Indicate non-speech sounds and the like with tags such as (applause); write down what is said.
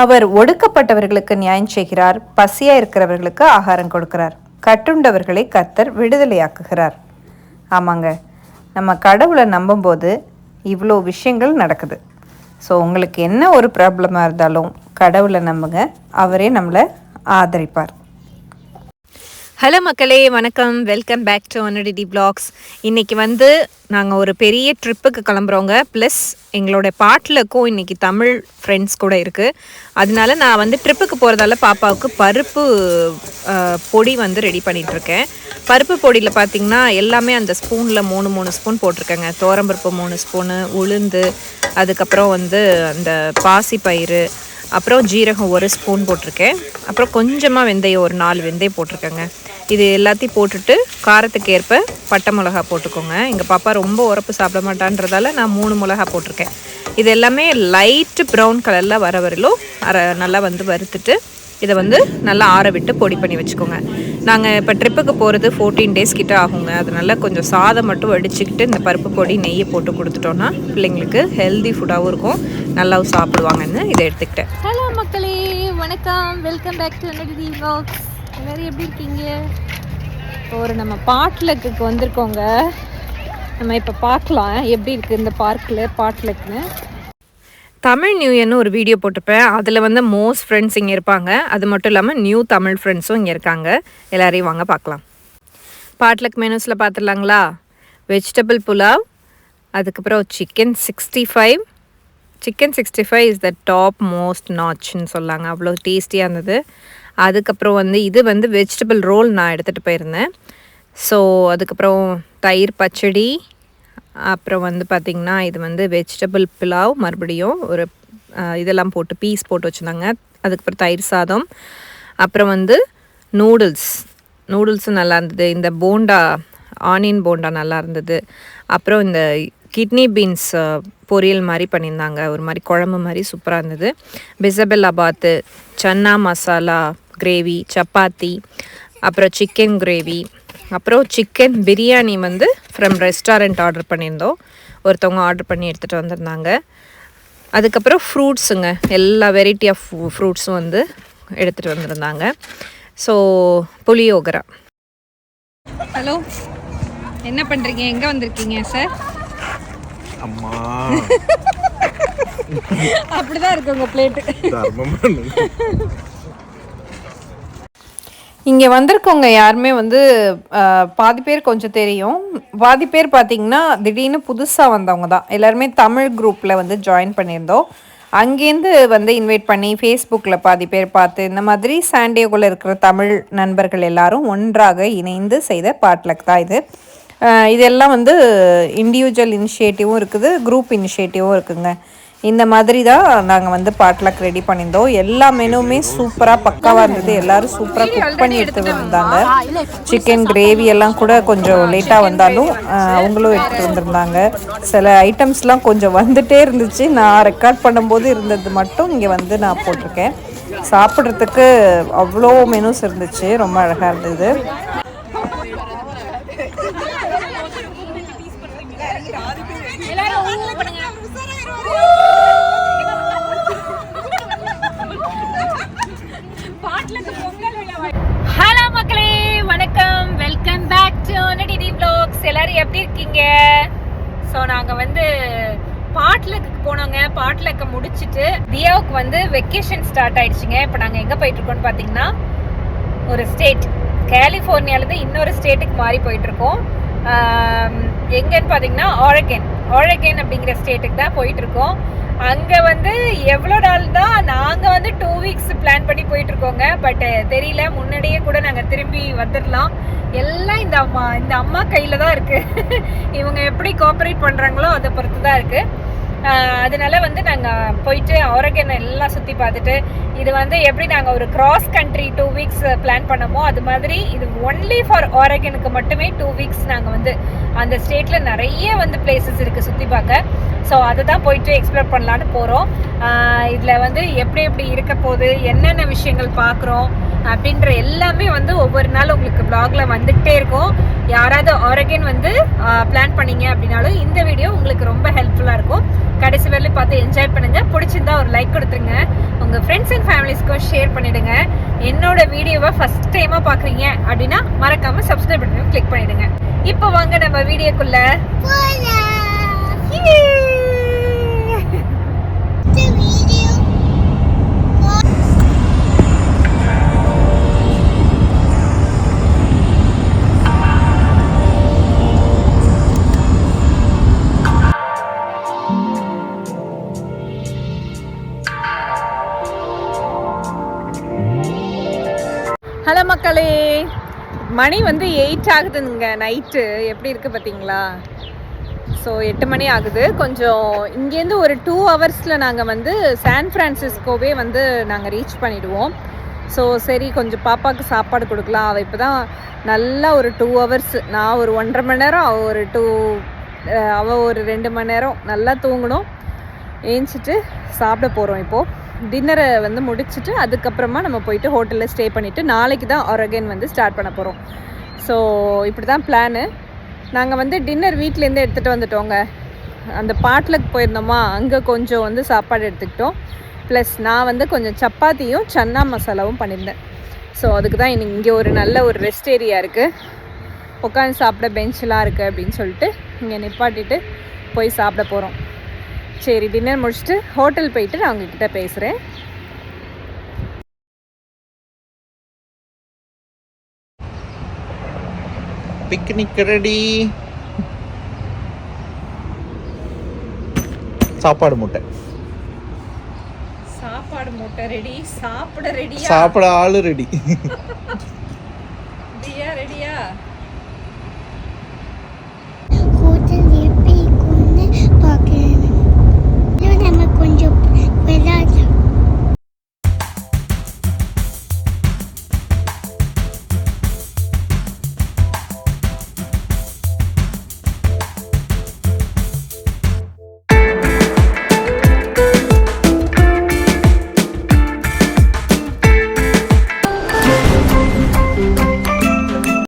அவர் ஒடுக்கப்பட்டவர்களுக்கு நியாயம் செய்கிறார் பசியா இருக்கிறவர்களுக்கு ஆகாரம் கொடுக்கிறார். கட்டுண்டவர்களை கத்தர் விடுதலையாக்குகிறார். ஆமாங்க நம்ம கடவுளை நம்பும்போது இவ்வளோ விஷயங்கள் நடக்குது. ஸோ உங்களுக்கு என்ன ஒரு ப்ராப்ளமாக இருந்தாலும் கடவுளை நம்புங்க அவரே நம்மளை ஆதரிப்பார். ஹலோ மக்களே வணக்கம். வெல்கம் பேக் டு ஒன்னடி பிளாக்ஸ் இன்றைக்கி வந்து நாங்கள் ஒரு பெரிய ட்ரிப்புக்கு கிளம்புறோங்க. ப்ளஸ் எங்களோட பாட்டிலுக்கும் இன்றைக்கி தமிழ் ஃப்ரெண்ட்ஸ் கூட இருக்குது அதனால நான் வந்து ட்ரிப்புக்கு போகிறதால பாப்பாவுக்கு பருப்பு பொடி வந்து ரெடி பண்ணிகிட்ருக்கேன் பருப்பு பொடியில் பார்த்திங்கன்னா எல்லாமே அந்த ஸ்பூனில் மூணு மூணு ஸ்பூன் போட்டிருக்கேங்க. தோரம்பருப்பு மூணு ஸ்பூனு உளுந்து அதுக்கப்புறம் வந்து அந்த பாசிப்பயிறு அப்புறம் ஜீரகம் ஒரு ஸ்பூன் போட்டிருக்கேன். அப்புறம் கொஞ்சமாக வெந்தயம் ஒரு நாலு வெந்தயம் போட்டிருக்கேங்க. இது எல்லாத்தையும் போட்டுட்டு காரத்துக்கு ஏற்ப பட்டை மிளகா போட்டுக்கோங்க. எங்கள் பாப்பா ரொம்ப உரப்பு சாப்பிட மாட்டான்றதால நான் மூணு மிளகா போட்டிருக்கேன். இது எல்லாமே லைட்டு ப்ரௌன் கலரில் வர வரலும் அரை நல்லா வந்து வறுத்துட்டு இதை வந்து நல்லா ஆற விட்டு பொடி பண்ணி வச்சுக்கோங்க. நாங்கள் இப்போ ட்ரிப்புக்கு போகிறது ஃபோர்டீன் டேஸ் கிட்ட ஆகுங்க. அதனால கொஞ்சம் சாதம் மட்டும் வடிச்சுக்கிட்டு இந்த பருப்பு பொடி நெய்யை போட்டு கொடுத்துட்டோன்னா பிள்ளைங்களுக்கு ஹெல்தி ஃபுட்டாகவும் இருக்கும். நல்லாவும் சாப்பிடுவாங்கன்னு இதை எடுத்துக்கிட்டேன். ஹலோ மக்களே வணக்கம். வெல்கம் பேக் டு நடிதி எப்படி இருக்கீங்க? இப்போ ஒரு நம்ம பாட்லக்கு வந்திருக்கோங்க. நம்ம இப்போ பார்க்கலாம். எப்படி இருக்குது இந்த பார்க்கில் பாட்லக்குன்னு தமிழ் நியூ இயர்னு ஒரு வீடியோ போட்டிருப்பேன். அதில் வந்து மோஸ்ட் ஃப்ரெண்ட்ஸ் இங்கே இருப்பாங்க. அது மட்டும் இல்லாமல் நியூ தமிழ் ஃப்ரெண்ட்ஸும் இங்கே இருக்காங்க. எல்லாரையும் வாங்க பார்க்கலாம். பாட்லக் மெனூஸில் பார்த்துடலாங்களா? வெஜிடபிள் புலாவ் அதுக்கப்புறம் chicken sixty five chicken sixty five is the top most நாச்சுன்னு சொல்லாங்க. அவ்வளோ டேஸ்டியாக இருந்தது. அதுக்கப்புறம் வந்து இது வந்து வெஜிடபிள் ரோல் நான் எடுத்துகிட்டு போயிருந்தேன். ஸோ அதுக்கப்புறம் தயிர் பச்சடி அப்புறம் வந்து பார்த்திங்கன்னா இது வந்து வெஜிடபிள் புலாவ் மறுபடியும் ஒரு இதெல்லாம் போட்டு பீஸ் போட்டு வச்சுருந்தாங்க. அதுக்கப்புறம் தயிர் சாதம். அப்புறம் வந்து நூடுல்ஸ் நூடுல்ஸும் நல்லா இருந்தது. இந்த போண்டா ஆனியன் போண்டா நல்லா இருந்தது. அப்புறம் இந்த கிட்னி பீன்ஸ் பொரியல் மாதிரி பண்ணியிருந்தாங்க. ஒரு மாதிரி குழம்பு மாதிரி சூப்பராக இருந்தது. பிசபெல்லா பாத்து சன்னா மசாலா கிரேவி சப்பாத்தி அப்புறம் சிக்கன் கிரேவி அப்புறம் சிக்கன் பிரியாணி வந்து ஃப்ரம் ரெஸ்டாரண்ட் ஆர்டர் பண்ணியிருந்தோம். ஒருத்தவங்க ஆர்டர் பண்ணி எடுத்துகிட்டு வந்திருந்தாங்க. அதுக்கப்புறம் ஃப்ரூட்ஸுங்க எல்லா வெரைட்டி ஆஃப் ஃப்ரூட்ஸும் வந்து எடுத்துகிட்டு வந்திருந்தாங்க. ஸோ புளியோகரா. ஹலோ என்ன பண்ணுறீங்க எங்கே வந்திருக்கீங்க சார் அம்மா. (laughs) அப்படிதான் இருக்கு உங்கள் பிளேட்டு இங்கே வந்திருக்கவங்க யாருமே வந்து பாதி பேர் கொஞ்சம் தெரியும். பாதி பேர் பார்த்தீங்கன்னா திடீர்னு புதுசாக வந்தவங்க தான். எல்லாருமே தமிழ் குரூப்பில் வந்து ஜாயின் பண்ணியிருந்தோம். அங்கேருந்து வந்து இன்வைட் பண்ணி ஃபேஸ்புக்கில் பாதி பேர் பார்த்து இந்த மாதிரி சாண்டியோகுள்ள இருக்கிற தமிழ் நண்பர்கள் எல்லாரும் ஒன்றாக இணைந்து செய்த பாட்லக் தான் இது. இதெல்லாம் வந்து இண்டிவிஜுவல் இனிஷியேட்டிவும் இருக்குது குரூப் இனிஷியேட்டிவும் இருக்குதுங்க இந்த மாதிரி தான் நாங்கள் வந்து பாட்லக் ரெடி பண்ணியிருந்தோம். எல்லா மெனுவுமே சூப்பராக பக்காவாக இருந்தது. எல்லாரும் சூப்பராக குக் பண்ணி எடுத்துட்டு வந்தாங்க. சிக்கன் கிரேவி எல்லாம் கூட கொஞ்சம் லேட்டாக வந்தாலும் அவங்களும் எடுத்துகிட்டு வந்திருந்தாங்க. சில ஐட்டம்ஸ்லாம் கொஞ்சம் வந்துட்டே இருந்துச்சு. நான் ரெக்கார்ட் பண்ணும்போது இருந்தது மட்டும் இங்கே வந்து நான் போட்டிருக்கேன். சாப்பிட்றதுக்கு அவ்வளோ மெனுஸ் இருந்துச்சு. ரொம்ப அழகாக இருந்தது. எப்படி இருக்கீங்க? ஸோ நாங்கள் வந்து பாட்லக்கு போனோங்க. பாட்லக்க முடிச்சுட்டு தியாவுக்கு வந்து வெக்கேஷன் ஸ்டார்ட் ஆயிடுச்சுங்க. இப்போ நாங்கள் எங்கே போயிட்டு இருக்கோம்னு பார்த்தீங்கன்னா ஒரு ஸ்டேட் கலிஃபோர்னியாலேருந்து இன்னொரு ஸ்டேட்டுக்கு மாறி போயிட்டுருக்கோம். எங்கேன்னு எங்கன்னு பார்த்தீங்கன்னா ஆரகன் ஆரகன் அப்படிங்கிற ஸ்டேட்டுக்கு தான் போயிட்டுருக்கோம். அங்கே வந்து எவ்வளோ நாள் தான் நாங்கள் வந்து டூ வீக்ஸ் பிளான் பண்ணி போயிட்டு இருக்கோங்க பட் தெரியல. முன்னாடியே கூட நாங்கள் திரும்பி வந்துடலாம் எல்லாம் இந்த அம்மா இந்த அம்மா கையில் தான் இருக்கு. (laughs) இவங்க எப்படி கோஆப்ரேட் பண்ணுறாங்களோ அதை பொறுத்து தான் இருக்கு அதனால வந்து நாங்கள் போயிட்டு ஆரோக்கியம் எல்லாம் சுற்றி பார்த்துட்டு இது வந்து எப்படி நாங்கள் ஒரு cross country two weeks plan பண்ணமோ அது மாதிரி இது ஒன்லி ஃபார் ஆரகனுக்கு மட்டுமே டூ வீக்ஸ் நாங்கள் வந்து அந்த ஸ்டேட்டில் நிறைய வந்து பிளேசஸ் இருக்குது சுற்றி பார்க்க. ஸோ அதை தான் போயிட்டு எக்ஸ்ப்ளோர் பண்ணலான்னு போகிறோம் இதில் வந்து எப்படி எப்படி இருக்க போகுது என்னென்ன விஷயங்கள் பார்க்குறோம் அப்படின்ற எல்லாமே வந்து ஒவ்வொரு நாள் உங்களுக்கு vlogல வந்துகிட்டே இருக்கும். யாராவது ஆரோக்கியன் வந்து பிளான் பண்ணீங்க அப்படின்னாலும் இந்த வீடியோ உங்களுக்கு ரொம்ப ஹெல்ப்ஃபுல்லாக இருக்கும். கடைசி வரையிலும் பார்த்து என்ஜாய் பண்ணுங்கள் பிடிச்சிருந்தா ஒரு லைக் கொடுத்துருங்க. உங்கள் ஃப்ரெண்ட்ஸ் அண்ட் ஃபேமிலிஸ்க்கும் ஷேர் பண்ணிடுங்க. என்னோட வீடியோவை ஃபர்ஸ்ட் டைமாக பார்க்குறீங்க அப்படின்னா மறக்காம சப்ஸ்கிரைப் பட்டனை கிளிக் பண்ணிடுங்க. இப்போ வாங்க நம்ம வீடியோக்குள்ள. ஹலோ மக்களே. மணி வந்து எயிட் ஆகுதுங்க நைட்டு எப்படி இருக்குது பார்த்தீங்களா? ஸோ எட்டு மணி ஆகுது. கொஞ்சம் இங்கேருந்து ஒரு டூ ஹவர்ஸில் நாங்கள் வந்து சான் ஃப்ரான்சிஸ்கோவே வந்து நாங்கள் ரீச் பண்ணிவிடுவோம் ஸோ சரி கொஞ்சம் பாப்பாவுக்கு சாப்பாடு கொடுக்கலாம். அவள் இப்போ தான் நல்லா ஒரு டூ ஹவர்ஸ் நான் ஒரு ஒன்றரை மணி நேரம் அவள் ஒரு டூ அவள் ஒரு ரெண்டு மணி நேரம் நல்லா தூங்கணும். ஏஞ்சிட்டு சாப்பிட போகிறோம் இப்போது டின்னரை வந்து முடிச்சுட்டு அதுக்கப்புறமா நம்ம போயிட்டு ஹோட்டலில் ஸ்டே பண்ணிவிட்டு நாளைக்கு தான் ஒரகன் வந்து ஸ்டார்ட் பண்ண போகிறோம் ஸோ இப்படி தான் பிளானு நாங்கள் வந்து டின்னர் வீட்டிலேருந்து எடுத்துகிட்டு வந்துட்டோங்க. அந்த பாட்டிலுக்கு போயிருந்தோமா அங்கே கொஞ்சம் வந்து சாப்பாடு எடுத்துக்கிட்டோம். ப்ளஸ் நான் வந்து கொஞ்சம் சப்பாத்தியும் சன்னா மசாலாவும் பண்ணியிருந்தேன். ஸோ அதுக்கு தான் இன்னைக்கு இங்கே ஒரு நல்ல ஒரு ரெஸ்ட் ஏரியா இருக்குது உட்காந்து சாப்பிட பெஞ்செலாம் இருக்குது அப்படின்னு சொல்லிட்டு இங்கே நிப்பாட்டிட்டு போய் சாப்பிட போகிறோம் சரி டின்னர் முடிச்சுட்டு ஹோட்டல் போயிட்டு நான் உங்ககிட்ட பேசுகிறேன் பிக்னிக் ரெடி சாப்பாடு முட்டை. சாப்பாடு மூட்டை ரெடி சாப்பிட ரெடியா சாப்பிட ஆளு ரெடி (laughs)